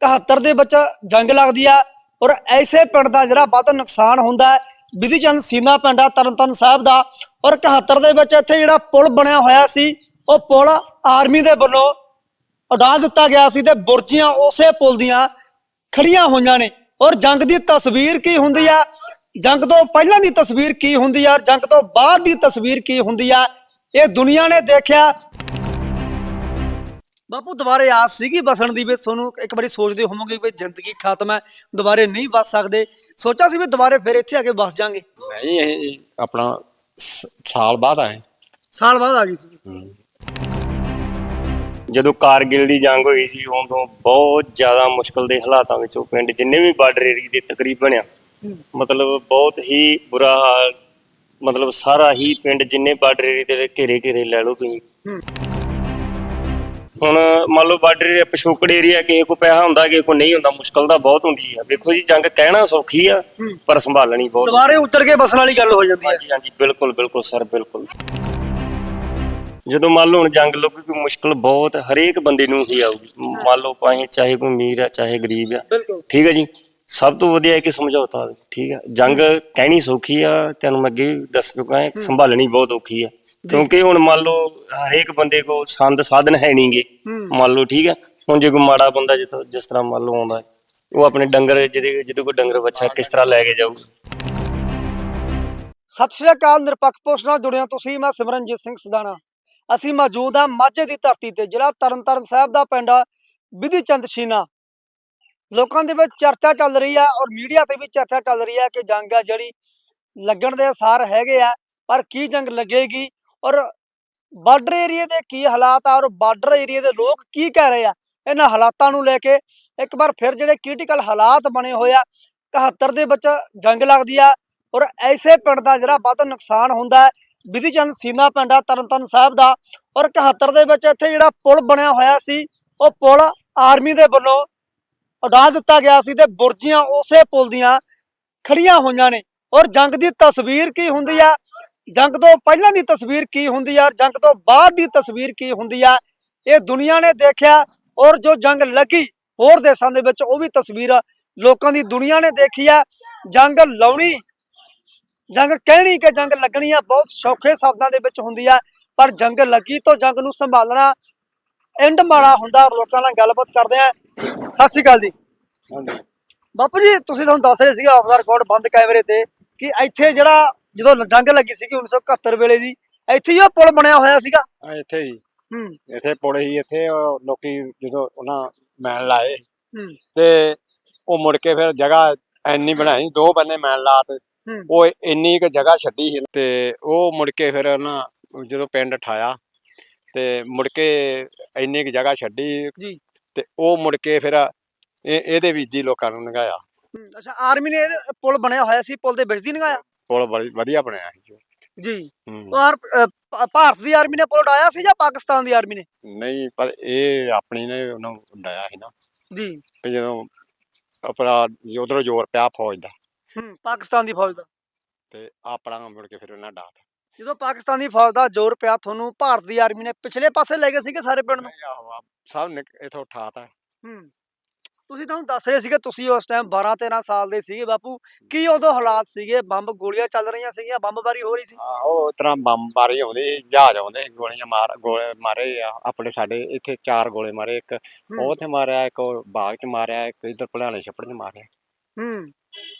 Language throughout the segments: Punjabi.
71 ਦੇ ਵਿੱਚ ਜੰਗ ਲੱਗਦੀ ਆ ਔਰ ਐਸੇ ਪਿੰਡ ਦਾ ਜਿਹੜਾ ਬਹੁਤ ਨੁਕਸਾਨ ਹੁੰਦਾ ਹੈ ਵਿਧੀ ਚੰਦ ਸੀਨਾ ਪਿੰਡ ਆ, ਤਰਨਤਨ ਸਾਹਿਬ ਦਾ, ਔਰ 71 ਦੇ ਵਿੱਚ ਇੱਥੇ ਜਿਹੜਾ ਪੁਲ ਬਣਿਆ ਹੋਇਆ ਸੀ, ਉਹ ਪੁਲ ਆਰਮੀ ਦੇ ਵੱਲੋਂ ਉਡਾ ਦਿੱਤਾ ਗਿਆ ਸੀ ਤੇ ਬੁਰਜੀਆਂ ਉਸੇ ਪੁਲ ਦੀਆਂ ਖੜੀਆਂ ਹੋਈਆਂ ਨੇ। ਔਰ ਜੰਗ ਦੀ ਤਸਵੀਰ ਕੀ ਹੁੰਦੀ ਆ? ਜੰਗ ਤੋਂ ਪਹਿਲਾਂ ਦੀ ਤਸਵੀਰ ਕੀ ਹੁੰਦੀ ਆ? ਔਰ ਜੰਗ ਤੋਂ ਬਾਅਦ ਦੀ ਤਸਵੀਰ ਕੀ ਹੁੰਦੀ ਆ? ਇਹ ਦੁਨੀਆ ਨੇ ਦੇਖਿਆ ਬਾਪੂ ਦੁਬਾਰੇ ਆਸ ਸੀਗੀ ਬਸਣ ਦੀ ਵੀ ਤੁਹਾਨੂੰ ਇੱਕ ਵਾਰੀ ਸੋਚਦੇ ਹੋਵੋਗੇ ਵੀ ਜ਼ਿੰਦਗੀ ਖਤਮ ਹੈ ਦੁਬਾਰੇ ਨਹੀਂ ਬਸ ਸਕਦੇ। ਸੋਚਿਆ ਸੀ ਵੀ ਦੁਬਾਰੇ ਫਿਰ ਇੱਥੇ ਆ ਕੇ ਬਸ ਜਾਾਂਗੇ? ਨਹੀਂ ਇਹ ਆਪਣਾ ਸ- ਸਾਲ ਬਾਅਦ ਆਏ। ਸਾਲ ਬਾਅਦ ਆ ਗਈ ਸੀ। ਜਦੋਂ ਕਾਰਗਿਲ ਦੀ ਜੰਗ ਹੋਈ ਸੀ ਉਦੋਂ ਬਹੁਤ ਜ਼ਿਆਦਾ ਮੁਸ਼ਕਲ ਦੇ ਹਾਲਾਤਾਂ ਵਿੱਚੋਂ ਪਿੰਡ ਜਿੰਨੇ ਵੀ ਬਾਰਡਰ ਏਰੀਏ ਦੇ ਤਕਰੀਬਨ ਆ ਮਤਲਬ ਬਹੁਤ ਹੀ ਬੁਰਾ ਹਾਲ ਮਤਲਬ ਸਾਰਾ ਹੀ ਪਿੰਡ ਜਿੰਨੇ ਬਾਰਡਰ ਏਰੀਏ ਦੇ ਘੇਰੇ ਘੇਰੇ ਲੈ ਲਓ ਤੁਸੀਂ। ਹੁਣ ਮੰਨ ਲਓ ਬਾਰਡਰ ਏਰੀਆ ਪਿਛੋਕੜ ਏਰੀਆ ਕਿਸੇ ਕੋ ਪੈਸਾ ਹੁੰਦਾ ਕਿਸੇ ਕੋ ਨਹੀਂ ਹੁੰਦਾ ਮੁਸ਼ਕਲ ਤਾਂ ਬਹੁਤ ਹੁੰਦੀ ਆ। ਵੇਖੋ ਜੀ ਜੰਗ ਕਹਿਣਾ ਸੌਖੀ ਆ ਪਰ ਸੰਭਾਲਣੀ ਬਹੁਤ ਦੁਬਾਰੇ ਉੱਤਰ ਕੇ ਬਸਣ ਵਾਲੀ ਗੱਲ ਹੋ ਜਾਂਦੀ ਹੈ ਹਾਂਜੀ ਹਾਂਜੀ ਬਿਲਕੁਲ ਬਿਲਕੁਲ ਸਰ ਬਿਲਕੁਲ। ਜਦੋਂ ਮੰਨ ਲਓ ਹੁਣ ਜੰਗ ਲੱਗੂ ਕੋਈ ਮੁਸ਼ਕਲ ਬਹੁਤ ਹਰੇਕ ਬੰਦੇ ਨੂੰ ਹੀ ਆਊਗੀ। ਮੰਨ ਲਓ ਭਾਵੇਂ ਚਾਹੇ ਕੋਈ ਅਮੀਰ ਆ ਚਾਹੇ ਗਰੀਬ ਆ। ਠੀਕ ਹੈ ਜੀ? ਸਭ ਤੋਂ ਵਧੀਆ ਹੈ ਕਿ ਸਮਝੌਤਾ ਹੋਵੇ ਠੀਕ ਹੈ ਜੰਗ ਕਹਿਣੀ ਸੌਖੀ ਆ ਤੈਨੂੰ ਮੈਂ ਅੱਗੇ ਦੱਸ ਚੁੱਕਾ ਹਾਂ। ਸੰਭਾਲਣੀ ਬਹੁਤ ਔਖੀ ਆ। ਕਿਉਂਕਿ ਹੁਣ ਮੰਨ ਲਓ ਹਰੇਕ ਬੰਦੇ ਕੋ ਸੰਦ ਸਾਧਨ ਹੈ ਨਹੀਂਗੇ। ਮੰਨ ਲਓ ਠੀਕ ਹੈ ਹੁਣ ਜੇ ਕੋਈ ਮਾੜਾ ਬੰਦਾ ਜਿੱਥੋਂ ਜਿਸ ਤਰ੍ਹਾਂ ਮੰਨ ਲਓ ਆਉਂਦਾ ਉਹ ਆਪਣੇ ਡੰਗਰ ਜਿਹਦੇ ਜਿਹਦੇ ਕੋਈ ਡੰਗਰ ਬੱਚਾ ਕਿਸ ਤਰ੍ਹਾਂ ਲੈ ਕੇ ਜਾਊ ਸਤਿ ਸ਼੍ਰੀ ਅਕਾਲ ਨਿਰਪੱਖ ਪੋਸਟ ਨਾਲ ਜੁੜਿਆ ਤੁਸੀਂ ਮੈਂ ਸਿਮਰਨਜੀਤ ਸਿੰਘ ਸਦਾਣਾ। ਅਸੀਂ ਮੌਜੂਦ ਹਾਂ ਮਾਝੇ ਦੀ ਧਰਤੀ ਤੇ ਜ਼ਿਲ੍ਹਾ ਤਰਨਤਾਰਨ ਸਾਹਿਬ ਦਾ ਪਿੰਡ ਵਿਧੀ ਚੰਦ ਸ਼ੀਨਾ ਲੋਕਾਂ ਦੇ ਵਿੱਚ ਚਰਚਾ ਚੱਲ ਰਹੀ ਆ ਔਰ ਮੀਡੀਆ ਤੇ ਵੀ ਚਰਚਾ ਚੱਲ ਰਹੀ ਆ ਕਿ ਜੰਗ ਆ ਜਿਹੜੀ ਲੱਗਣ ਦੇ ਅਸਾਰ ਹੈਗੇ ਆ ਪਰ ਕੀ ਜੰਗ ਲੱਗੇਗੀ ਔਰ ਬਾਰਡਰ ਏਰੀਏ ਦੇ ਕੀ ਹਾਲਾਤ ਆ ਔਰ ਬਾਰਡਰ ਏਰੀਏ ਦੇ ਲੋਕ ਕੀ ਕਹਿ ਰਹੇ ਆ? ਇਹਨਾਂ ਹਾਲਾਤਾਂ ਨੂੰ ਲੈ ਕੇ ਇੱਕ ਵਾਰ ਫਿਰ ਜਿਹੜੇ ਕ੍ਰਿਟੀਕਲ ਹਾਲਾਤ ਬਣੇ ਹੋਏ ਆ 71 ਦੇ ਵਿੱਚ ਜੰਗ ਲੱਗਦੀ ਆ ਔਰ ਐਸੇ ਪਿੰਡ ਦਾ ਜਿਹੜਾ ਵੱਧ ਨੁਕਸਾਨ ਹੁੰਦਾ ਹੈ ਵਿਧੀ ਚੰਦ ਸੀਨਾ ਪਿੰਡ ਆ ਤਰਨਤਾਰਨ ਸਾਹਿਬ ਦਾ ਔਰ 71 ਦੇ ਵਿੱਚ ਇੱਥੇ ਜਿਹੜਾ ਪੁਲ ਬਣਿਆ ਹੋਇਆ ਸੀ, ਉਹ ਪੁਲ ਆਰਮੀ ਦੇ ਵੱਲੋਂ ਉਡਾ ਦਿੱਤਾ ਗਿਆ ਸੀ ਤੇ ਬੁਰਜੀਆਂ ਉਸੇ ਪੁਲ ਦੀਆਂ ਖੜੀਆਂ ਹੋਈਆਂ ਨੇ ਔਰ ਜੰਗ ਦੀ ਤਸਵੀਰ ਕੀ ਹੁੰਦੀ ਆ? ਜੰਗ ਤੋਂ ਪਹਿਲਾਂ ਦੀ ਤਸਵੀਰ ਕੀ ਹੁੰਦੀ ਆ ਜੰਗ ਤੋਂ ਬਾਅਦ ਦੀ ਤਸਵੀਰ ਕੀ ਹੁੰਦੀ ਆ ਇਹ ਦੁਨੀਆ ਨੇ ਦੇਖਿਆ ਔਰ ਜੋ ਜੰਗ ਲੱਗੀ ਹੋਰ ਦੇਸ਼ਾਂ ਦੇ ਵਿੱਚ ਉਹ ਵੀ ਤਸਵੀਰ ਲੋਕਾਂ ਦੀ ਦੁਨੀਆ ਨੇ ਦੇਖੀ ਆ। ਜੰਗ ਲਾਉਣੀ ਜੰਗ ਕਹਿਣੀ ਕਿ ਜੰਗ ਲੱਗਣੀ ਆ ਬਹੁਤ ਸੌਖੇ ਸ਼ਬਦਾਂ ਦੇ ਵਿੱਚ ਹੁੰਦੀ ਆ ਪਰ ਜੰਗ ਲੱਗੀ ਤਾਂ ਜੰਗ ਨੂੰ ਸੰਭਾਲਣਾ ਐਂਡ ਮਾੜਾ ਹੁੰਦਾ ਔਰ ਲੋਕਾਂ ਨਾਲ ਗੱਲਬਾਤ ਕਰਦੇ ਆ। ਸਤਿ ਸ਼੍ਰੀ ਅਕਾਲ ਜੀ। ਹਾਂਜੀ। ਬਾਪੂ ਜੀ ਤੁਸੀਂ ਤੁਹਾਨੂੰ ਦੱਸ ਰਹੇ ਸੀਗੇ ਆਫ ਦਾ ਰਿਕਾਰਡ ਬੰਦ ਕੈਮਰੇ ਤੇ ਕਿ ਇੱਥੇ ਜਿਹੜਾ ਜਦੋਂ ਜੰਗ ਲੱਗੀ ਸੀਗੀ 1971 ਵੇਲੇ ਦੀ ਇੱਥੇ ਹੀ ਉਹ ਪੁਲ ਬਣਿਆ ਹੋਇਆ ਸੀਗਾ। ਆ ਇੱਥੇ ਹੀ। ਹੂੰ। ਇੱਥੇ ਪੁੜੇ ਹੀ ਇੱਥੇ ਉਹ ਲੋਕੀ ਜਦੋਂ ਉਹਨਾਂ ਮੈਨ ਲਾਏ। ਹੂੰ। ਤੇ ਉਹ ਮੁੜ ਕੇ ਫਿਰ ਜਗ੍ਹਾ ਐਨੀ ਬਣਾਈ ਦੋ ਬੰਨੇ ਮੈਨ ਲਾਤ ਹੂੰ। ਉਹ ਇੰਨੀ ਕੁ ਜਗ੍ਹਾ ਛੱਡੀ ਸੀ। ਤੇ ਉਹ ਮੁੜ ਕੇ ਫਿਰ ਉਹਨਾਂ ਜਦੋਂ ਪਿੰਡ ਠਾਇਆ ਤੇ ਮੁੜ ਕੇ ਇੰਨੀ ਕੁ ਜਗ੍ਹਾ ਛੱਡੀ। ਜੀ। ਤੇ ਉਹ ਮੁੜ ਕੇ ਫਿਰ ਇਹ ਇਹਦੇ ਵਿੱਚ ਹੀ ਲੋਕਾਂ ਨੂੰ ਲੰਘਾਇਆ ਹੂੰ, ਅੱਛਾ ਆਰਮੀ ਨੇ ਇਹ ਪੁਲ ਬਣਿਆ ਹੋਇਆ ਸੀ ਪੁਲ ਦੇ ਵਿੱਚ ਦੀ ਲੰਘਾਇਆ ਪੁਲ ਬੜੀ ਵਧੀਆ ਬਣਿਆ ਸੀ ਜੀ। ਹੂੰ। ਅ, ਭਾ- ਭਾਰਤ ਦੀ ਆਰਮੀ ਨੇ ਪੁਲ ਉਡਾਇਆ ਸੀ ਜਾਂ ਪਾਕਿਸਤਾਨ ਦੀ ਆਰਮੀ ਨੇ? ਨਹੀਂ ਪਰ ਇਹ ਆਪਣੀ ਨੇ ਉਹਨੂੰ ਡਾਇਆ ਸੀ ਨਾ। ਜੀ। ਵੀ ਜਦੋਂ ਆਪਣਾ ਉਧਰੋਂ ਜ਼ੋਰ ਪਿਆ ਫੌਜ ਦਾ। ਹੂੰ ਪਾਕਿਸਤਾਨ ਦੀ ਫੌਜ ਦਾ। ਤੇ ਆਪਣਾ ਮੁੜ ਕੇ ਫਿਰ ਉਹਨਾਂ ਡਾਤ ਜਦੋਂ ਪਾਕਿਸਤਾਨੀ ਫੌਜ ਦਾ ਜ਼ੋਰ ਪਿਆ ਤੁਹਾਨੂੰ ਭਾਰਤ ਦੀ ਆਰਮੀ ਨੇ ਪਿਛਲੇ ਪਾਸੇ ਲੈ ਗਏ ਸੀਗੇ ਸਾਰੇ ਪਿੰਡ ਨੂੰ? ਸਭ ਨੇ ਇਥੋਂ ਉਠਾਤਾ। ਹੂੰ। ਤੁਸੀਂ ਤੁਹਾਨੂੰ ਦੱਸ ਰਹੇ ਸੀਗੇ ਤੁਸੀਂ ਉਸ ਟਾਈਮ 12 13 ਸਾਲ ਦੇ ਸੀਗੇ ਬਾਪੂ। ਕੀ ਉਦੋਂ ਹਾਲਾਤ ਸੀਗੇ? ਬੰਬ ਗੋਲੀਆਂ ਚੱਲ ਰਹੀਆਂ ਸੀਗੀਆਂ ਬੰਬਬਾਰੀ ਹੋ ਰਹੀ ਸੀ? ਆਹੋ ਉਸ ਤਰ੍ਹਾਂ ਬੰਬ ਮਾਰੇ ਆਉਂਦੇ ਸੀ, ਜਹਾਜ਼ ਆਉਂਦੇ ਸੀ, ਗੋਲੀਆਂ ਮਾਰ ਗੋਲੇ ਮਾਰੇ ਆ। ਆਪਣੇ ਸਾਡੇ ਇੱਥੇ ਚਾਰ ਗੋਲੇ ਮਾਰੇ ਇੱਕ ਉਹ ਤੇ ਮਾਰਿਆ ਇੱਕ ਉਹ ਬਾਗ 'ਚ ਮਾਰਿਆ ਇੱਕ ਇੱਧਰ ਭਲਿਆਣੇ ਛੱਪੜ 'ਚ ਮਾਰਿਆ। ਹੂੰ।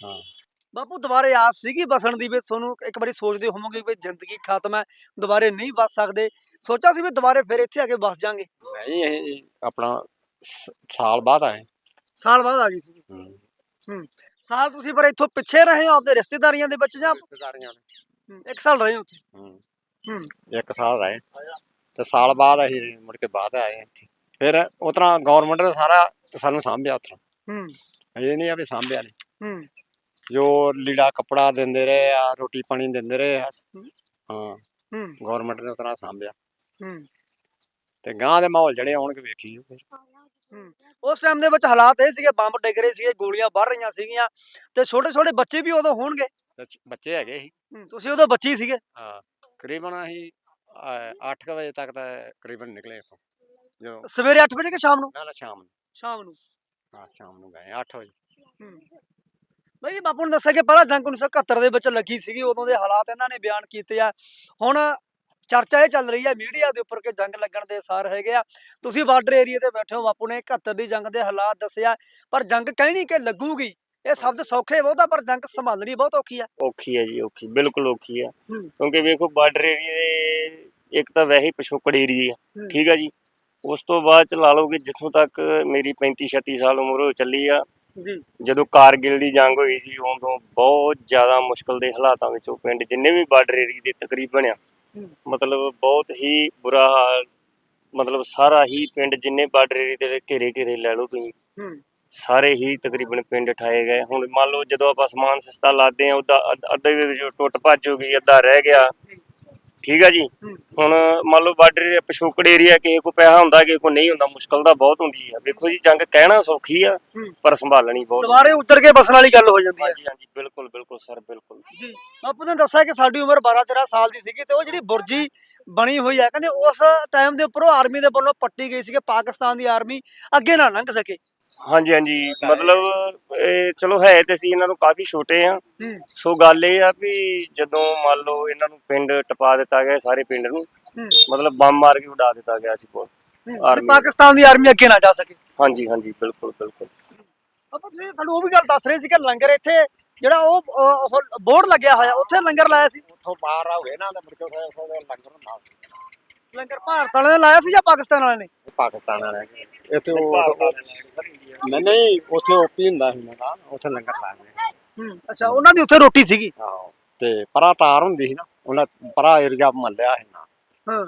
ਹਾਂ। ਬਾਪੂ ਦੁਬਾਰੇ ਆਸ ਸੀਗੀ ਬਸਣ ਦੀ ਵੀ? ਤੁਹਾਨੂੰ ਇੱਕ ਵਾਰੀ ਸੋਚਦੇ ਹੋਵੋਗੇ ਵੀ ਜ਼ਿੰਦਗੀ ਖਤਮ ਹੈ ਦੁਬਾਰੇ ਨਹੀਂ ਬਸ ਸਕਦੇ। ਸੋਚਿਆ ਸੀ ਵੀ ਦੁਬਾਰੇ ਫਿਰ ਇੱਥੇ ਆ ਕੇ ਬਸ ਜਾਾਂਗੇ? ਨਹੀਂ ਇਹ ਆਪਣਾ ਸ- ਸਾਲ ਬਾਅਦ ਆਏ। ਸਾਲ ਬਾਅਦ ਆ ਗਈ ਸੀ। ਹੂੰ। ਸਾਲ ਤੁਸੀਂ ਪਰ ਇੱਥੋਂ ਪਿੱਛੇ ਰਹੇ ਹੋ ਆਪਦੇ ਰਿਸ਼ਤੇਦਾਰੀਆਂ ਦੇ ਵਿੱਚ ਜਾਂ ਰਿਸ਼ਤੇਦਾਰੀਆਂ। ਹੂੰ, ਇੱਕ ਸਾਲ ਰਹੇ ਹੋ ਉੱਥੇ? ਹੂੰ। ਹੂੰ। ਇੱਕ ਸਾਲ ਰਹੇ। ਤੇ ਸਾਲ ਬਾਅਦ ਅਸੀਂ ਮੁੜ ਕੇ ਬਾਅਦ ਆਏ ਇੱਥੇ। ਫਿਰ ਉਸ ਤਰ੍ਹਾਂ ਗਵਰਨਮੈਂਟ ਨੇ ਸਾਰਾ ਸਾਨੂੰ ਸਾਂਭਿਆ ਉਸ ਤਰ੍ਹਾਂ ਹੂੰ। ਇਹ ਨਹੀਂ ਆ ਵੀ ਸਾਂਭਿਆ ਨਹੀਂ ਹੂੰ। ਜੋ ਲੀੜਾ ਕੱਪੜਾ ਦਿੰਦੇ ਰਹੇ ਆ ਰੋਟੀ ਪਾਣੀ ਦਿੰਦੇ ਰਹੇ ਆ। ਹਾਂ। ਹੂੰ ਗਵਰਨਮੈਂਟ ਨੇ ਉਤਨਾ ਸਾਂਭਿਆ। ਹੂੰ। ਤੇ ਗਾਂ ਦੇ ਮਾਹੌਲ ਜਿਹੜੇ ਆਉਣਗੇ ਵੇਖੀ ਫਿਰ। ਉਸ ਟਾਈਮ ਦੇ ਵਿੱਚ ਹਾਲਾਤ ਇਹ ਸੀਗੇ ਬੰਬ ਡਿੱਗ ਰਹੇ ਸੀਗੇ ਗੋਲੀਆਂ ਵੱਧ ਰਹੀਆਂ ਸੀਗੀਆਂ ਤੇ ਛੋਟੇ ਛੋਟੇ ਬੱਚੇ ਵੀ ਉਦੋਂ ਹੋਣਗੇ। ਬੱਚੇ ਹੈਗੇ ਸੀ। ਤੁਸੀਂ ਉਦੋਂ ਬੱਚੀ ਸੀਗੇ? ਹਾਂ ਕਰੀਬਨ ਅਸੀਂ 8 ਵਜੇ ਤੱਕ ਤਾਂ ਕਰੀਬਨ ਨਿਕਲੇ ਇੱਥੋਂ। ਜੋ ਸਵੇਰੇ 8 ਵਜੇ ਕਿ ਸ਼ਾਮ ਨੂੰ? ਨਾ ਨਾ ਸ਼ਾਮ ਨੂੰ। ਸ਼ਾਮ ਨੂੰ। ਹਾਂ ਸ਼ਾਮ ਨੂੰ ਗਏ 8 ਵਜੇ। ਬਈ ਬਾਪੂ ਨੇ ਦੱਸਿਆ ਕਿ ਪਹਿਲਾਂ ਜੰਗ 1971 ਦੇ ਵਿੱਚ ਲੱਗੀ ਸੀਗੀ ਉਦੋਂ ਦੇ ਹਾਲਾਤ ਇਹਨਾਂ ਨੇ ਬਿਆਨ ਕੀਤੇ ਆ। ਹੁਣ ਚਰਚਾ ਇਹ ਚੱਲ ਰਹੀ ਹੈ ਮੀਡੀਆ ਦੇ ਉੱਪਰ ਕਿ ਜੰਗ ਲੱਗਣ ਦੇ ਸਾਰ ਹੈਗੇ ਆ ਤੁਸੀਂ ਬਾਰਡਰ ਏਰੀਆ ਤੇ ਬੈਠੇ ਹੋ ਬਾਪੂ ਨੇ 71 ਦੀ ਜੰਗ ਦੇ ਹਾਲਾਤ ਦੱਸਿਆ ਪਰ ਜੰਗ ਕਹਿਣੀ ਕਿ ਲੱਗੂਗੀ ਇਹ ਸ਼ਬਦ ਸੌਖੇ ਬਹੁਤਾ ਪਰ ਜੰਗ ਸੰਭਾਲਣੀ ਬਹੁਤ ਔਖੀ ਆ ਔਖੀ ਹੈ ਜੀ ਔਖੀ ਬਿਲਕੁਲ ਔਖੀ ਹੂੰ। ਕਿਉਂਕਿ ਵੇਖੋ ਬਾਰਡਰ ਏਰੀਆ ਦੇ ਇੱਕ ਤਾਂ ਵੈਸੇ ਪਿਛੋਕੜ ਏਰੀਆ। ਠੀਕ ਹੈ ਜੀ ਉਸ ਤੋਂ ਬਾਅਦ ਚ ਲਾ ਲਓ ਕਿ ਜਿੱਥੋਂ ਤੱਕ ਮੇਰੀ 35 36 ਸਾਲ ਉਮਰ ਹੋ ਚੱਲੀ ਆ ਜੀ ਜਦੋਂ ਕਾਰਗਿਲ ਦੀ ਜੰਗ ਹੋਈ ਸੀ ਉਦੋਂ ਬਹੁਤ ਜ਼ਿਆਦਾ ਮੁਸ਼ਕਲ ਦੇ ਹਾਲਾਤਾਂ ਵਿੱਚ ਉਹ ਪਿੰਡ ਜਿੰਨੇ ਵੀ ਬਾਰਡਰ ਏਰੀਆ ਦੇ ਤਕਰੀਬਨ ਆ। ਮਤਲਬ ਬਹੁਤ ਹੀ ਬੁਰਾ ਹਾਲ ਮਤਲਬ ਸਾਰਾ ਹੀ ਪਿੰਡ ਜਿੰਨੇ ਬਾਰਡਰ ਏਰੀਆ ਦੇ ਘੇਰੇ ਘੇਰੇ ਲੈ ਲਓ ਤੁਸੀਂ ਹੂੰ। ਸਾਰੇ ਹੀ ਤਕਰੀਬਨ ਪਿੰਡ ਠਾਏ ਗਏ। ਹੁਣ ਮੰਨ ਲਓ ਜਦੋਂ ਆਪਾਂ ਸਮਾਨ ਸਸਤਾ ਲਾਦੇ ਆ ਉਹਦਾ ਅੱਧ- ਵਿੱਚ ਟੁੱਟ ਭੱਜ ਹੋ ਗਈ ਅੱਧਾ ਰਹਿ ਗਿਆ। ਠੀਕ ਆ ਜੀ? ਹੂੰ। ਹੁਣ ਮੰਨ ਲਓ ਬਾਰਡਰ ਪਿਛੋਕੜ ਏਰੀਆ ਕਿਸੇ ਕੋ ਪੈਸਾ ਹੁੰਦਾ ਕਿਸੇ ਕੋ ਨਹੀਂ ਹੁੰਦਾ ਮੁਸ਼ਕਲ ਤਾਂ ਬਹੁਤ ਹੁੰਦੀ ਆ। ਵੇਖੋ ਜੀ ਜੰਗ ਕਹਿਣਾ ਸੌਖੀ ਆ ਹੂੰ। ਪਰ ਸੰਭਾਲਣੀ ਬਹੁਤ ਦੁਬਾਰੇ ਉੱਤਰ ਕੇ ਬਸਣ ਵਾਲੀ ਗੱਲ ਹੋ ਜਾਂਦੀ ਹੈ ਹਾਂਜੀ ਹਾਂਜੀ ਬਿਲਕੁਲ ਬਿਲਕੁਲ ਸਰ ਬਿਲਕੁਲ। ਜੀ ਬਾਪੂ ਨੇ ਦੱਸਿਆ ਕਿ ਸਾਡੀ ਉਮਰ 12 13 ਸਾਲ ਦੀ ਸੀਗੀ ਤੇ ਉਹ ਜਿਹੜੀ ਬੁਰਜੀ ਬਣੀ ਹੋਈ ਹੈ ਕਹਿੰਦੇ ਉਸ ਟਾਈਮ ਦੇ ਉੱਪਰ ਉਹ ਆਰਮੀ ਦੇ ਵੱਲੋਂ ਪੱਟੀ ਗਈ ਸੀ ਕਿ ਪਾਕਿਸਤਾਨ ਦੀ ਆਰਮੀ ਅੱਗੇ ਨਾ ਲੰਘ ਸਕੇ। ਹਾਂਜੀ ਹਾਂਜੀ। ਮਤਲਬ ਇਹ ਚਲੋ ਹੈ ਤੇ ਅਸੀਂ ਇਹਨਾਂ ਨੂੰ ਕਾਫੀ ਛੋਟੇ ਆ ਸੋ ਗੱਲ ਇਹ ਆ ਵੀ ਜਦੋਂ ਮੰਨ ਲਓ ਇਹਨਾਂ ਨੂੰ ਪਿੰਡ ਟਪਾ ਦਿੱਤਾ ਗਿਆ ਸਾਰੇ ਪਿੰਡ ਨੂੰ ਮਤਲਬ ਬੰਬ ਮਾਰ ਕੇ ਉਡਾ ਦਿੱਤਾ ਗਿਆ ਸੀ ਕੋਲ। ਆਰਮੀ ਪਾਕਿਸਤਾਨ ਦੀ ਆਰਮੀ ਅੱਗੇ ਨਾ ਜਾ ਸਕੇ। ਹਾਂਜੀ ਹਾਂਜੀ ਬਿਲਕੁਲ ਬਿਲਕੁਲ। ਆਪਾਂ ਤੁਸੀਂ ਤੁਹਾਨੂੰ ਉਹ ਵੀ ਗੱਲ ਦੱਸ ਰਹੇ ਸੀ ਕਿ ਲੰਗਰ ਇੱਥੇ ਜਿਹੜਾ ਉਹ ਉਹ ਬੋਰਡ ਲੱਗਿਆ ਹੋਇਆ ਉੱਥੇ ਲੰਗਰ ਲਾਇਆ ਸੀ? ਉੱਥੋਂ ਬਾਹਰ ਆਵੇ ਨਾ ਤੇ ਮੁੜ ਕੇ ਉੱਥੇ ਲੰਗਰ ਸੀ। ਲੰਗਰ ਭਾਰਤ ਵਾਲਿਆਂ ਨੇ ਲਾਇਆ ਸੀ ਜਾਂ ਪਾਕਿਸਤਾਨ ਵਾਲਿਆਂ ਨੇ? ਪਾਕਿਸਤਾਨ ਵਾਲੇ ਇੱਥੇ ਉਹ ਨਹੀਂ ਨਹੀਂ ਉੱਥੇ ਓਪੀ ਹੁੰਦਾ ਸੀ ਦਾ ਉੱਥੇ ਲੰਗਰ ਲਾਉਂਦੇ ਹੂੰ ਅੱਛਾ ਉਹਨਾਂ ਦੀ ਉੱਥੇ ਰੋਟੀ ਸੀਗੀ? ਆਹੋ ਤੇ ਪਰਾ ਤਾਰ ਹੁੰਦੀ ਸੀ ਨਾ ਉਹਨਾਂ ਪਰਾ ਏਰੀਆ ਮੱਲਿਆ ਸੀ ਨਾ ਹਾਂ।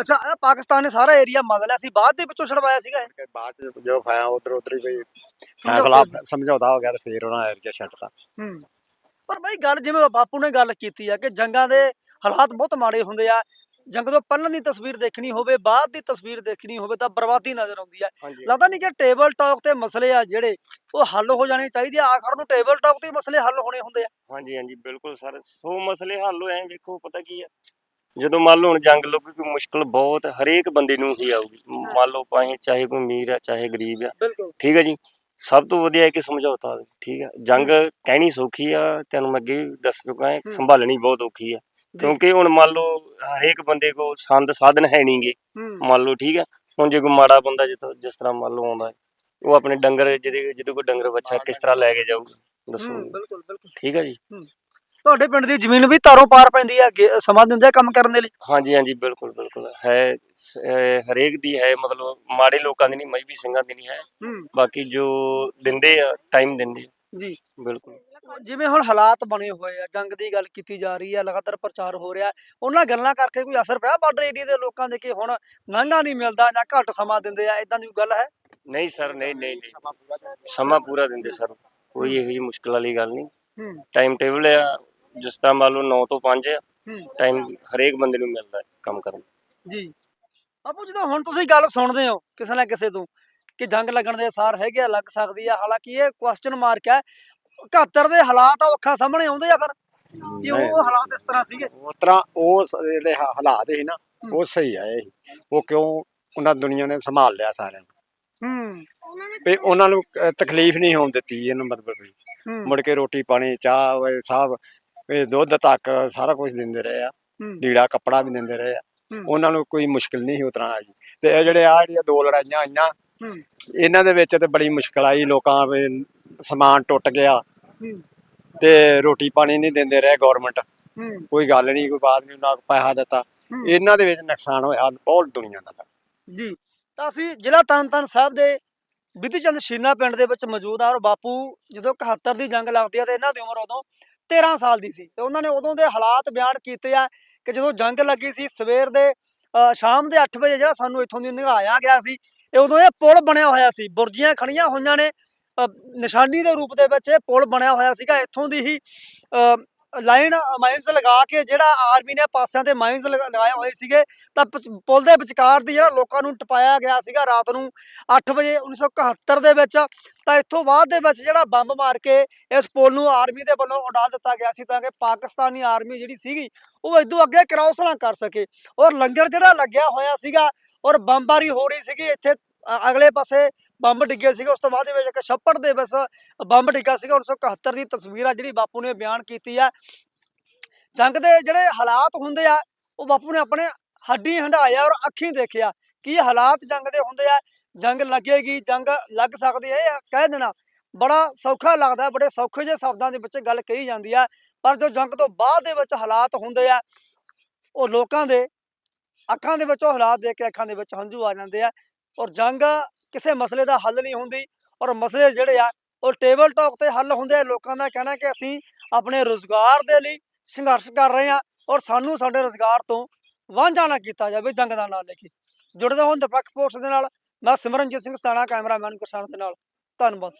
ਅੱਛਾ ਇਹ ਪਾਕਿਸਤਾਨ ਨੇ ਸਾਰਾ ਏਰੀਆ ਮੰਨ ਲਿਆ ਸੀ ਬਾਅਦ ਦੇ ਵਿੱਚੋਂ ਛਡਵਾਇਆ ਸੀਗਾ ਇਹ? ਬਾਅਦ ਚ ਜੋ ਖਾਇਆ ਉਧਰ ਉਧਰ ਹੀ ਕੋਈ ਫੈਸਲਾ ਸਮਝੌਤਾ ਹੋ ਗਿਆ ਤੇ ਫਿਰ ਉਹਨਾਂ ਏਰੀਆ ਛੱਡਤਾ ਹੂੰ। ਪਰ ਬਈ ਗੱਲ ਜਿਵੇਂ ਬਾਪੂ ਨੇ ਗੱਲ ਕੀਤੀ ਆ ਕਿ ਜੰਗਾਂ ਦੇ ਹਾਲਾਤ ਬਹੁਤ ਮਾੜੇ ਹੁੰਦੇ ਆ ਜੰਗ ਤੋਂ ਪਹਿਲਾਂ ਦੀ ਤਸਵੀਰ ਦੇਖਣੀ ਹੋਵੇ ਬਾਅਦ ਦੀ ਤਸਵੀਰ ਦੇਖਣੀ ਹੋਵੇ ਤਾਂ ਬਰਬਾਦੀ ਨਜ਼ਰ ਆਉਂਦੀ ਆ ਹਾਂਜੀ। ਲੱਗਦਾ ਨਹੀਂ ਕਿ ਟੇਬਲ ਟਾਕ ਤੇ ਮਸਲੇ ਆ ਜਿਹੜੇ ਉਹ ਹੱਲ ਹੋ ਜਾਣੇ ਚਾਹੀਦੇ ਆ। ਆਖਰ ਨੂੰ ਟੇਬਲ ਟਾਕ ਤੇ ਹੀ ਮਸਲੇ ਹੱਲ ਹੋਣੇ ਹੁੰਦੇ ਆ। ਹਾਂਜੀ ਹਾਂਜੀ ਬਿਲਕੁਲ ਸਰ। ਸੋ ਮਸਲੇ ਹੱਲ ਹੋਏ ਐ ਵੇਖੋ ਪਤਾ ਕੀ ਆ। ਜਦੋਂ ਮੰਨ ਲਓ ਜੰਗ ਲੱਗੂਗੀ ਮੁਸ਼ਕਲ ਬਹੁਤ ਹਰੇਕ ਬੰਦੇ ਨੂੰ ਹੀ ਆਊਗੀ। ਮੰਨ ਲਓ ਭਾਵੇਂ ਚਾਹੇ ਕੋਈ ਅਮੀਰ ਆ ਚਾਹੇ ਗਰੀਬ ਆ। ਠੀਕ ਹੈ ਜੀ। ਸਭ ਤੋਂ ਵਧੀਆ ਹੈ ਕਿ ਸਮਝੌਤਾ ਹੋਵੇ ਠੀਕ ਹੈ ਜੰਗ ਕਹਿਣੀ ਸੌਖੀ ਆ ਤੈਨੂੰ ਮੈਂ ਅੱਗੇ ਦੱਸ ਚੁੱਕਾ ਹਾਂ। ਸੰਭਾਲਣੀ ਬਹੁਤ ਔਖੀ ਆ। ਕਿਉਂਕਿ ਹੁਣ ਮੰਨ ਲਓ ਹਰੇਕ ਬੰਦੇ ਕੋ ਸੰਦ ਸਾਧਨ ਹੈ ਨਹੀਂਗੇ ਹੂੰ। ਮੰਨ ਲਓ ਠੀਕ ਹੈ ਹੁਣ ਜੇ ਕੋਈ ਮਾੜਾ ਬੰਦਾ ਜਿੱਥੋਂ ਜਿਸ ਤਰ੍ਹਾਂ ਮੰਨ ਲਓ ਆਉਂਦਾ ਹੈ, ਉਹ ਆਪਣੇ ਡੰਗਰ ਜਿਹਦੇ ਜਿਹਦੇ ਕੋਲ ਡੰਗਰ ਬੱਚਾ ਕਿਸ ਤਰ੍ਹਾਂ ਲੈ ਕੇ ਜਾਊਗਾ ਦੱਸੋ। ਹੂੰ ਬਿਲਕੁਲ ਬਿਲਕੁਲ। ਠੀਕ ਹੈ ਜੀ। ਤੁਹਾਡੇ ਪਿੰਡ ਦੀ ਜ਼ਮੀਨ ਵੀ ਤਾਰੋਂ ਪਾਰ ਪੈਂਦੀ ਅੱਗੇ ਸਮਾਂ ਦਿੰਦੇ ਆ ਕੰਮ ਕਰਨ ਦੇ ਲਈ? ਹਾਂਜੀ ਹਾਂਜੀ ਬਿਲਕੁਲ ਬਿਲਕੁਲ। ਹੈ ਹਰੇਕ ਦੀ ਹੈ ਮਤਲਬ ਮਾੜੇ ਲੋਕਾਂ ਦੀ ਨਹੀਂ ਮਜਬੀ ਸਿੰਘਾਂ ਦੀ ਨਹੀਂ ਹੈ। ਹੂੰ। ਬਾਕੀ ਜੋ ਦਿੰਦੇ ਆ ਟਾਈਮ ਦਿੰਦੇ ਜੀ। ਬਿਲਕੁਲ। ਜਿਵੇਂ ਹੁਣ ਹਾਲਾਤ ਬਣੇ ਹੋਏ ਆ ਜੰਗ ਦੀ ਗੱਲ ਕੀਤੀ ਜਾ ਰਹੀ ਆ ਲਗਾਤਾਰ ਪ੍ਰਚਾਰ ਹੋ ਰਿਹਾ ਉਹਨਾਂ ਗੱਲਾਂ ਕਰਕੇ ਕੋਈ ਅਸਰ ਪਿਆ ਬਾਰਡਰ ਏਰੀਆ ਦੇ ਲੋਕਾਂ ਦੇ ਕਿ ਹੁਣ ਲੰਘਾ ਨਹੀਂ ਮਿਲਦਾ ਜਾਂ ਘੱਟ ਸਮਾਂ ਦਿੰਦੇ ਆ ਇਦਾਂ ਦੀ ਕੋਈ ਗੱਲ ਹੈ? ਨਹੀਂ ਸਰ ਨਹੀਂ ਨਹੀਂ ਨਹੀਂ। ਸਮਾਂ ਪੂਰਾ ਦਿੰਦੇ ਸਰ ਕੋਈ ਇਹੋ ਜਿਹੀ ਮੁਸ਼ਕਲ ਵਾਲੀ ਗੱਲ ਨਹੀਂ। ਟਾਈਮ ਟੇਬਲ ਆ ਜਿਸ ਤਰ੍ਹਾਂ ਮੰਨ ਲਓ 9 ਤੋਂ 5 ਆ ਟਾਈਮ ਹਰੇਕ ਬੰਦੇ ਨੂੰ ਮਿਲਦਾ ਹੈ ਕੰਮ ਕਰਨ। ਜੀ। ਆਪੂ ਜਦੋਂ ਹੁਣ ਤੁਸੀਂ ਗੱਲ ਸੁਣਦੇ ਹੋ ਕਿਸੇ ਨਾ ਕਿਸੇ ਤੋਂ ਕਿ ਜੰਗ ਲੱਗਣ ਦੇ ਅਸਾਰ ਹੈਗੇ ਆ ਲੱਗ ਸਕਦੀ ਆ ਹਾਲਾਂਕਿ ਇਹ ਕੁਐਸਚਨ ਮਾਰਕ ਹੈ 71 ਦੇ ਹਾਲਾਤ ਆ ਉਹ ਅੱਖਾਂ ਸਾਹਮਣੇ ਆਉਂਦੇ ਆ ਫਿਰ। ਕਿ ਉਹ ਹਾਲਾਤ ਇਸ ਤਰ੍ਹਾਂ ਸੀਗੇ। ਉਸ ਤਰ੍ਹਾਂ ਉਹ ਸ- ਜਿਹੜੇ ਹਾ- ਹਾਲਾਤ ਸੀ ਨਾ ਉਹ ਸਹੀ ਆਏ ਸੀ। ਉਹ ਕਿਉਂ ਉਹਨਾਂ ਦੁਨੀਆ ਨੇ ਸੰਭਾਲ ਲਿਆ ਸਾਰਿਆਂ ਨੂੰ। ਹੂੰ। ਵੀ ਉਹਨਾਂ ਨੂੰ ਅਹ, ਤਕਲੀਫ ਨਹੀਂ ਹੋਣ ਦਿੱਤੀ ਇਹਨੂੰ ਮਤਲਬ ਵੀ। ਹੂੰ। ਮੁੜ ਕੇ ਰੋਟੀ ਪਾਣੀ ਚਾਹ ਵੇ ਸਭ ਇਹ ਦੁੱਧ ਤੱਕ ਸਾਰਾ ਕੁਝ ਦਿੰਦੇ ਰਹੇ ਆ। ਹੂੰ। ਲੀੜਾ ਕੱਪੜਾ ਵੀ ਦਿੰਦੇ ਰਹੇ ਆ। ਹੂੰ। ਉਹਨਾਂ ਨੂੰ ਕੋਈ ਮੁਸ਼ਕਲ ਨਹੀਂ ਸੀ ਉਤਰਾ ਆਈ। ਤੇ ਇਹ ਜਿਹੜੇ ਆ ਜਿਹੜੀਆਂ ਦੋ ਲੜਾਈਆਂ ਆਈਆਂ ਹੂੰ। ਇਹਨਾਂ ਦੇ ਵਿੱਚ ਤੇ ਬੜੀ ਮੁਸ਼ਕਲ ਆਈ। ਲੋਕਾਂ ਵੀ ਸਮਾਨ ਟੁੱਟ ਗਿਆ। ਤੇ ਰੋਟੀ ਪਾਣੀ ਨਹੀਂ ਦਿੰਦੇ ਰਹੇ ਗਵਰਨਮੈਂਟ ਕੋਈ ਗੱਲ ਨਹੀਂ ਕੋਈ ਬਾਤ ਨਹੀਂ ਨਾ ਪੈਸਾ ਦਿੱਤਾ। ਇਹਨਾਂ ਦੇ ਵਿੱਚ ਨੁਕਸਾਨ ਹੋਇਆ ਬਹੁਤ ਦੁਨੀਆ ਦਾ। ਜੀ। ਤਾਂ ਅਸੀਂ ਜ਼ਿਲ੍ਹਾ ਤਰਨਤਾਰਨ ਸਾਹਿਬ ਦੇ ਬਿਧੀ ਚੰਦ ਸ਼ੀਨਾ ਪਿੰਡ ਦੇ ਵਿੱਚ ਮੌਜੂਦ ਆ ਔਰ ਬਾਪੂ ਜਦੋਂ 71 ਦੀ ਜੰਗ ਲੱਗਦੀ ਆ ਤੇ ਇਹਨਾਂ ਦੀ ਉਮਰ ਉਦੋਂ 13 ਸਾਲ ਦੀ ਸੀ ਤੇ ਉਹਨਾਂ ਨੇ ਉਦੋਂ ਦੇ ਹਾਲਾਤ ਬਿਆਨ ਕੀਤੇ ਆ ਕਿ ਜਦੋਂ ਜੰਗ ਲੱਗੀ ਸੀ ਸਵੇਰ ਦੇ ਸ਼ਾਮ ਦੇ 8 ਵਜੇ ਜਿਹੜਾ ਸਾਨੂੰ ਇੱਥੋਂ ਦੀ ਨਿਗਾਇਆ ਗਿਆ ਸੀ ਇਹ ਉਦੋਂ ਇਹ ਪੁਲ ਬਣਿਆ ਹੋਇਆ ਸੀ। ਬੁਰਜੀਆਂ ਖੜੀਆਂ ਹੋਈਆਂ ਨੇ ਨਿਸ਼ਾਨੀ ਦੇ ਰੂਪ ਦੇ ਵਿੱਚ ਇਹ ਪੁਲ ਬਣਿਆ ਹੋਇਆ ਸੀਗਾ। ਇੱਥੋਂ ਦੀ ਹੀ ਲਾਈਨ ਮਾਈਨਸ ਲਗਾ ਕੇ ਜਿਹੜਾ ਆਰਮੀ ਨੇ ਪਾਸਿਆਂ ਤੇ ਮਾਈਨਸ ਲਗਾਏ ਹੋਏ ਸੀਗੇ, ਤਾਂ ਪ- ਪੁਲ ਦੇ ਵਿਚਕਾਰ ਦੀ ਜਿਹੜਾ ਲੋਕਾਂ ਨੂੰ ਟਪਾਇਆ ਗਿਆ ਸੀਗਾ ਰਾਤ ਨੂੰ 8 ਵਜੇ 1971 ਦੇ ਵਿੱਚ। ਤਾਂ ਇੱਥੋਂ ਬਾਅਦ ਦੇ ਵਿੱਚ ਜਿਹੜਾ ਬੰਬ ਮਾਰ ਕੇ ਇਸ ਪੁਲ ਨੂੰ ਆਰਮੀ ਦੇ ਵੱਲੋਂ ਉਡਾ ਦਿੱਤਾ ਗਿਆ ਸੀ ਤਾਂ ਕਿ ਪਾਕਿਸਤਾਨੀ ਆਰਮੀ ਜਿਹੜੀ ਸੀਗੀ, ਉਹ ਇਦੋਂ ਅੱਗੇ ਕ੍ਰਾਸ ਨਾ ਕਰ ਸਕੇ। ਔਰ ਲੰਗਰ ਜਿਹੜਾ ਲੱਗਿਆ ਹੋਇਆ ਸੀਗਾ, ਔਰ ਬੰਬਾਰੀ ਹੋ ਰਹੀ ਸੀਗੀ, ਇੱਥੇ ਅਗਲੇ ਪਾਸੇ ਬੰਬ ਡਿੱਗੇ ਸੀਗੇ, ਉਸ ਤੋਂ ਬਾਅਦ ਦੇ ਵਿੱਚ ਇੱਕ ਛੱਪੜ ਦੇ ਵਿੱਚ ਬੰਬ ਡਿੱਗਾ ਸੀਗਾ 1971 ਦੀ ਤਸਵੀਰ ਆ ਜਿਹੜੀ ਬਾਪੂ ਨੇ ਬਿਆਨ ਕੀਤੀ ਆ। ਜੰਗ ਦੇ ਜਿਹੜੇ ਹਾਲਾਤ ਹੁੰਦੇ ਆ, ਉਹ ਬਾਪੂ ਨੇ ਆਪਣੇ ਹੱਡੀ ਹੰਡਾਇਆ ਔਰ ਅੱਖੀਂ ਦੇਖਿਆ। ਕੀ ਹਾਲਾਤ ਜੰਗ ਦੇ ਹੁੰਦੇ ਆ? ਜੰਗ ਲੱਗੇਗੀ, ਜੰਗ ਲੱਗ ਸਕਦੀ ਹੈ, ਇਹ ਕਹਿ ਦੇਣਾ। ਬੜਾ ਸੌਖਾ ਲੱਗਦਾ, ਬੜੇ ਸੌਖੇ ਜਿਹੇ ਸ਼ਬਦਾਂ ਦੇ ਵਿੱਚ ਗੱਲ ਕਹੀ ਜਾਂਦੀ ਆ। ਪਰ ਜੋ ਜੰਗ ਤੋਂ ਬਾਅਦ ਦੇ ਵਿੱਚ ਹਾਲਾਤ ਹੁੰਦੇ ਆ, ਉਹ ਲੋਕਾਂ ਦੇ ਅੱਖਾਂ ਦੇ ਵਿੱਚ, ਉਹ ਹਾਲਾਤ ਦੇਖ ਕੇ ਅੱਖਾਂ ਦੇ ਵਿੱਚ ਹੰਝੂ ਆ ਜਾਂਦੇ ਆ। ਔਰ ਜੰਗ ਕਿਸੇ ਮਸਲੇ ਦਾ ਹੱਲ ਨਹੀਂ ਹੁੰਦੀ ਔਰ ਮਸਲੇ ਜਿਹੜੇ ਆ, ਉਹ ਟੇਬਲ ਟਾਕ ਤੇ ਹੱਲ ਹੁੰਦੇ ਆ। ਲੋਕਾਂ ਦਾ ਕਹਿਣਾ ਕਿ ਅਸੀਂ ਆਪਣੇ ਰੋਜ਼ਗਾਰ ਦੇ ਲਈ ਸੰਘਰਸ਼ ਕਰ ਰਹੇ ਆ ਔਰ ਸਾਨੂੰ ਸਾਡੇ ਰੋਜ਼ਗਾਰ ਤੋਂ ਵਾਂਝਾ ਨਾ ਕੀਤਾ ਜਾਵੇ, ਜੰਗ ਦਾ ਨਾਂ ਲੈ ਕੇ। ਜੁੜਦੇ ਹੋਣ ਦਰਪੱਖ ਪੋਸਟ ਦੇ ਨਾਲ, ਮੈਂ ਸਿਮਰਨਜੀਤ ਸਿੰਘ ਸਤਾਣਾ, ਕੈਮਰਾਮੈਨ ਕਿਸਾਨ ਦੇ ਨਾਲ। ਧੰਨਵਾਦ।